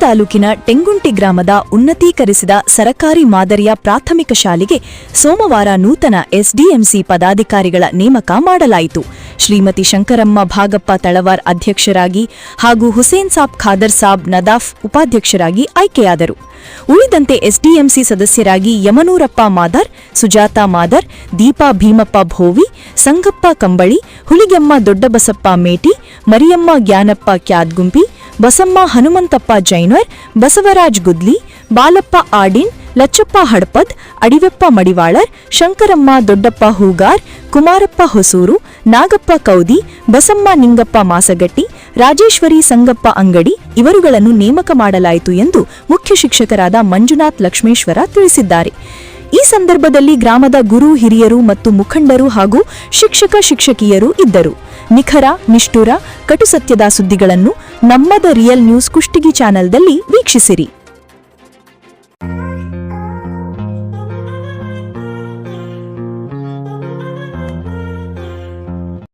ತಾಲೂಕಿನ ಟೆಂಗುಂಟಿ ಗ್ರಾಮದ ಉನ್ನತೀಕರಿಸಿದ ಸರಕಾರಿ ಮಾದರಿಯ ಪ್ರಾಥಮಿಕ ಶಾಲೆಗೆ ಸೋಮವಾರ ನೂತನ ಎಸ್ಡಿಎಂಸಿ ಪದಾಧಿಕಾರಿಗಳ ನೇಮಕ ಮಾಡಲಾಯಿತು. ಶ್ರೀಮತಿ ಶಂಕರಮ್ಮ ಭಾಗಪ್ಪ ತಳವಾರ್ ಅಧ್ಯಕ್ಷರಾಗಿ ಹಾಗೂ ಹುಸೇನ್ ಸಾಬ್ ಖಾದರ್ ಸಾಬ್ ನದಾಫ್ ಉಪಾಧ್ಯಕ್ಷರಾಗಿ ಆಯ್ಕೆಯಾದರು. ಉಳಿದಂತೆ ಎಸ್ಡಿಎಂಸಿ ಸದಸ್ಯರಾಗಿ ಯಮನೂರಪ್ಪ ಮಾದರ್, ಸುಜಾತಾ ಮಾದರ್, ದೀಪಾ ಭೀಮಪ್ಪ ಭೋವಿ, ಸಂಗಪ್ಪ ಕಂಬಳಿ, ಹುಲಿಗೆಮ್ಮ ದೊಡ್ಡಬಸಪ್ಪ ಮೇಟಿ, ಮರಿಯಮ್ಮ ಜ್ಞಾನಪ್ಪ ಕ್ಯಾದ್ಗುಂಪಿ ಬಸಮ್ಮ ಹನುಮಂತಪ್ಪ ಜೈನರ್, ಬಸವರಾಜ್ ಗುದ್ಲಿ, ಬಾಲಪ್ಪ ಆಡಿನ್, ಲಚ್ಚಪ್ಪ ಹಡಪದ್, ಅಡಿವೆಪ್ಪ ಮಡಿವಾಳರ್, ಶಂಕರಮ್ಮ ದೊಡ್ಡಪ್ಪ ಹೂಗಾರ್, ಕುಮಾರಪ್ಪ ಹೊಸೂರು, ನಾಗಪ್ಪ ಕೌದಿ, ಬಸಮ್ಮ ನಿಂಗಪ್ಪ ಮಾಸಗಟ್ಟಿ, ರಾಜೇಶ್ವರಿ ಸಂಗಪ್ಪ ಅಂಗಡಿ ಇವರುಗಳನ್ನು ನೇಮಕ ಮಾಡಲಾಯಿತು ಎಂದು ಮುಖ್ಯ ಶಿಕ್ಷಕರಾದ ಮಂಜುನಾಥ್ ಲಕ್ಷ್ಮೇಶ್ವರ ತಿಳಿಸಿದ್ದಾರೆ. ಈ ಸಂದರ್ಭದಲ್ಲಿ ಗ್ರಾಮದ ಗುರು, ಹಿರಿಯರು ಮತ್ತು ಮುಖಂಡರು ಹಾಗೂ ಶಿಕ್ಷಕ, ಶಿಕ್ಷಕಿಯರು ಇದ್ದರು. ನಿಖರ, ನಿಷ್ಠುರ ಕಟುಸತ್ಯದ ಸುದ್ದಿಗಳನ್ನು ನಮ್ಮದ ರಿಯಲ್ ನ್ಯೂಸ್ ಕುಷ್ಟಗಿ ಚಾನೆಲ್ದಲ್ಲಿ ವೀಕ್ಷಿಸಿರಿ.